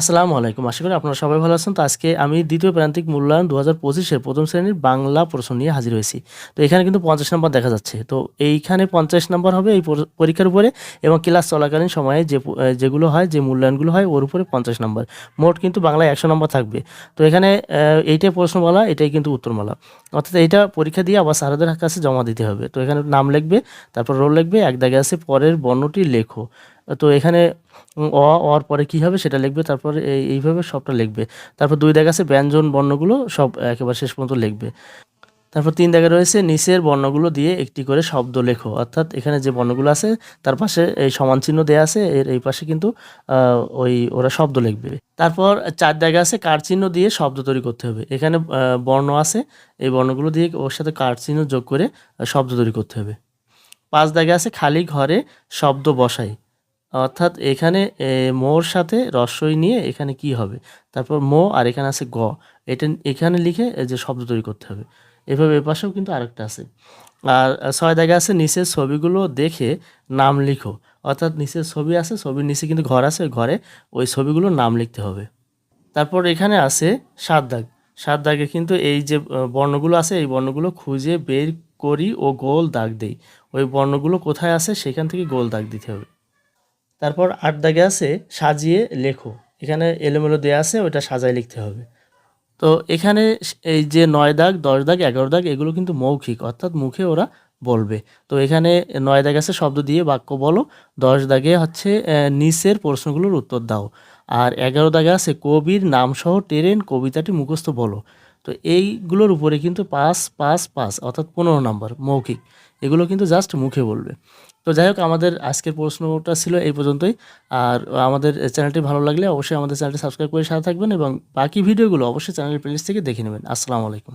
আসসালামু আলাইকুম। আশা করি আপনারা সবাই ভালো আছেন। তো আজকে আমি দ্বিতীয় প্রান্তিক মূল্যায়ন দু হাজার পঁচিশের প্রথম শ্রেণির বাংলা প্রশ্ন নিয়ে হাজির হয়েছি। তো এখানে কিন্তু পঞ্চাশ নম্বর দেখা যাচ্ছে। তো এইখানে পঞ্চাশ নম্বর হবে এই পরীক্ষার উপরে এবং ক্লাস চলাকালীন সময়ে যে যেগুলো হয়, যে মূল্যায়নগুলো হয়, ওর উপরে পঞ্চাশ নম্বর। মোট কিন্তু বাংলায় একশো নম্বর থাকবে। তো এখানে এইটাই প্রশ্নমালা, এটাই কিন্তু উত্তরমালা। অর্থাৎ এইটা পরীক্ষা দিয়ে আবার স্যারদের কাছে জমা দিতে হবে। তো এখানে নাম লিখবে, তারপর রোল লিখবে, এক দাগে আছে পরের বর্ণটি লেখো। তো এখানে অ, অর পরে কী হবে সেটা লিখবে, তারপর এই, এইভাবে সবটা লিখবে। তারপর দুই দাগ আছে ব্যঞ্জন বর্ণগুলো সব একেবারে শেষ পর্যন্ত লিখবে। তারপর তিন দাগে রয়েছে নিচের বর্ণগুলো দিয়ে একটি করে শব্দ লেখো। অর্থাৎ এখানে যে বর্ণগুলো আছে, তার পাশে এই সমান চিহ্ন দেওয়া আছে, এর, এই পাশে কিন্তু ওই, ওরা শব্দ লিখবে। তারপর চার দাগে আছে কার চিহ্ন দিয়ে শব্দ তৈরি করতে হবে। এখানে বর্ণ আছে, এই বর্ণগুলো দিয়ে ওর সাথে কার চিহ্ন যোগ করে শব্দ তৈরি করতে হবে। পাঁচ দাগে আছে খালি ঘরে শব্দ বসাই। অর্থাৎ এখানে মোর সাথে রস্বই নিয়ে এখানে কি হবে? তারপর মো আর এখানে আছে গ। এটা এখানে লিখে যে শব্দ তৈরি করতে হবে। এভাবে এ পাশেও কিন্তু আরেকটা আছে। আর ছয় দাগে আছে, নিচের ছবিগুলো দেখে নাম লিখো। অর্থাৎ নিচের ছবি আছে, ছবির নিচে কিন্তু ঘর আছে ঘরে ওই ছবিগুলোর নাম লিখতে হবে। তারপর এখানে আছে সাত দাগ। সাত দাগে কিন্তু এই যে বর্ণগুলো আছে, এই বর্ণগুলো খুঁজে বের করি ও গোল দাগ দেই। ওই বর্ণগুলো কোথায় আছে, সেখান থেকে গোল দাগ দিতে হবে। তারপর আট দাগে আছে সাজিয়ে লেখো। এখানে এলোমেলো দেওয়া আছে ওটা সাজায় লিখতে হবে। তো এখানে এই যে নয় দাগ, দশ দাগ, এগারো দাগ, এগুলো কিন্তু মৌখিক, অর্থাৎ মুখে ওরা বলবে। তো এখানে নয় দাগ আছে, শব্দ দিয়ে বাক্য বলো। দশ দাগে হচ্ছে নিচের প্রশ্নগুলোর উত্তর দাও। আর এগারো দাগে আছে, কবির নামসহ টেরেন কবিতাটি মুখস্থ বলো। তো এইগুলোর উপরে কিন্তু পাঁচ পাস পাঁচ, অর্থাৎ পনেরো নম্বর মৌখিক, এগুলো কিন্তু জাস্ট মুখে বলবে। তো যাই হোক, আমাদের আজকের প্রশ্নটা ছিল এই পর্যন্তই। আর আমাদের চ্যানেলটি ভালো লাগলে অবশ্যই আমাদের চ্যানেলটি সাবস্ক্রাইব করে সাথে থাকবেন এবং বাকি ভিডিওগুলো অবশ্যই চ্যানেলের প্লেলিস্ট থেকে দেখে নেবেন। আসসালামু আলাইকুম।